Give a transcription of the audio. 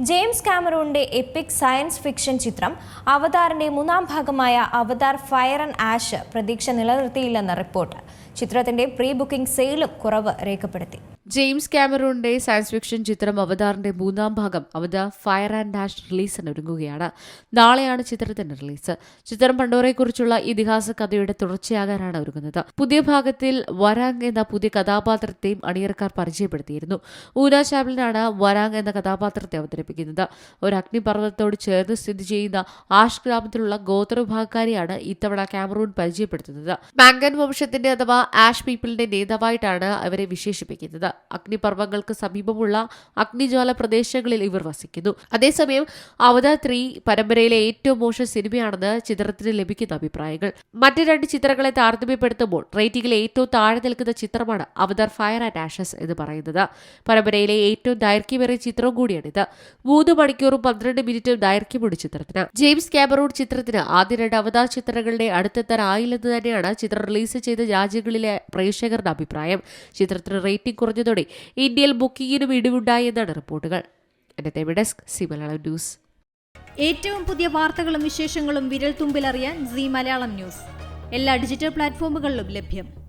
James കാമറൂണിന്റെ epic science fiction ചിത്രം അവതാറിന്റെ മൂന്നാം ഭാഗമായ അവതാർ ഫയർ ആൻഡ് ആഷ് പ്രതീക്ഷ നിലനിർത്തിയില്ലെന്ന റിപ്പോർട്ട്. ചിത്രത്തിന്റെ പ്രീ ബുക്കിംഗ് സെയിലും കുറവ് രേഖപ്പെടുത്തി. ജെയിംസ് ക്യാമറൂണിന്റെ സയൻസ് ഫിക്ഷൻ ചിത്രം അവതാറിന്റെ മൂന്നാം ഭാഗം അവതാർ ഫയർ ആൻഡ് ഡാഷ് റിലീസിന് ഒരുങ്ങുകയാണ്. നാളെയാണ് ചിത്രത്തിന്റെ റിലീസ്. ചിത്രം പണ്ടോറയെക്കുറിച്ചുള്ള ഇതിഹാസ കഥയുടെ തുടർച്ചയാകാനാണ് ഒരുങ്ങുന്നത്. പുതിയ ഭാഗത്തിൽ വരാങ് എന്ന പുതിയ കഥാപാത്രത്തെയും അണിയറക്കാർ പരിചയപ്പെടുത്തിയിരുന്നു. ഊന ചാപ്ലിനാണ് വരാങ് എന്ന കഥാപാത്രത്തെ അവതരിപ്പിക്കുന്നത്. ഒരു അഗ്നിപർവതത്തോട് ചേർന്ന് സ്ഥിതി ചെയ്യുന്ന ആഷ് ഗ്രാമത്തിലുള്ള ഗോത്രവിഭാഗക്കാരെയാണ് ഇത്തവണ ക്യാമറൂൺ പരിചയപ്പെടുത്തുന്നത്. മാങ്കൻ വംശത്തിന്റെ അഥവാ ആഷ് പീപ്പിളിന്റെ നേതാവായിട്ടാണ് അവരെ വിശേഷിപ്പിക്കുന്നത്. അഗ്നിപർവങ്ങൾക്ക് സമീപമുള്ള അഗ്നിജ്വാല പ്രദേശങ്ങളിൽ ഇവർ വസിക്കുന്നു. അതേസമയം അവതാർ ത്രീ പരമ്പരയിലെ ഏറ്റവും മോശം സിനിമയാണെന്ന് ചിത്രത്തിന് ലഭിക്കുന്ന അഭിപ്രായങ്ങൾ. മറ്റ് രണ്ട് ചിത്രങ്ങളെ താരതമ്യപ്പെടുത്തുമ്പോൾ റേറ്റിംഗിലെ ഏറ്റവും താഴെ നിൽക്കുന്ന ചിത്രമാണ് അവതാർ ഫയർ ആൻഡ് ആഷസ് എന്ന് പറയുന്നത്. പരമ്പരയിലെ ഏറ്റവും ദൈർഘ്യമേറിയ ചിത്രവും കൂടിയാണിത്. മൂന്ന് മണിക്കൂറും പന്ത്രണ്ട് മിനിറ്റും ദൈർഘ്യമുണ്ട് ചിത്രത്തിന്. ജെയിംസ് കാമറൂൺ ചിത്രത്തിന് ആദ്യ രണ്ട് അവതാർ ചിത്രങ്ങളുടെ അടുത്തെത്താനായില്ലെന്ന് തന്നെയാണ് ചിത്രം റിലീസ് ചെയ്ത രാജ്യങ്ങളിലെ പ്രേക്ഷകരുടെ അഭിപ്രായം. ചിത്രത്തിന് റേറ്റിംഗ് കുറഞ്ഞതോടെ ഇന്ത്യയിൽ ബുക്കിംഗിനും ഇടിവുണ്ടായെന്നാണ് റിപ്പോർട്ടുകൾ. Desk news. ഏറ്റവും പുതിയ വാർത്തകളും വിശേഷങ്ങളും വിരൽ തുമ്പിലറിയാൻ സി മലയാളം ന്യൂസ്. എല്ലാ ഡിജിറ്റൽ പ്ലാറ്റ്ഫോമുകളിലും ലഭ്യം.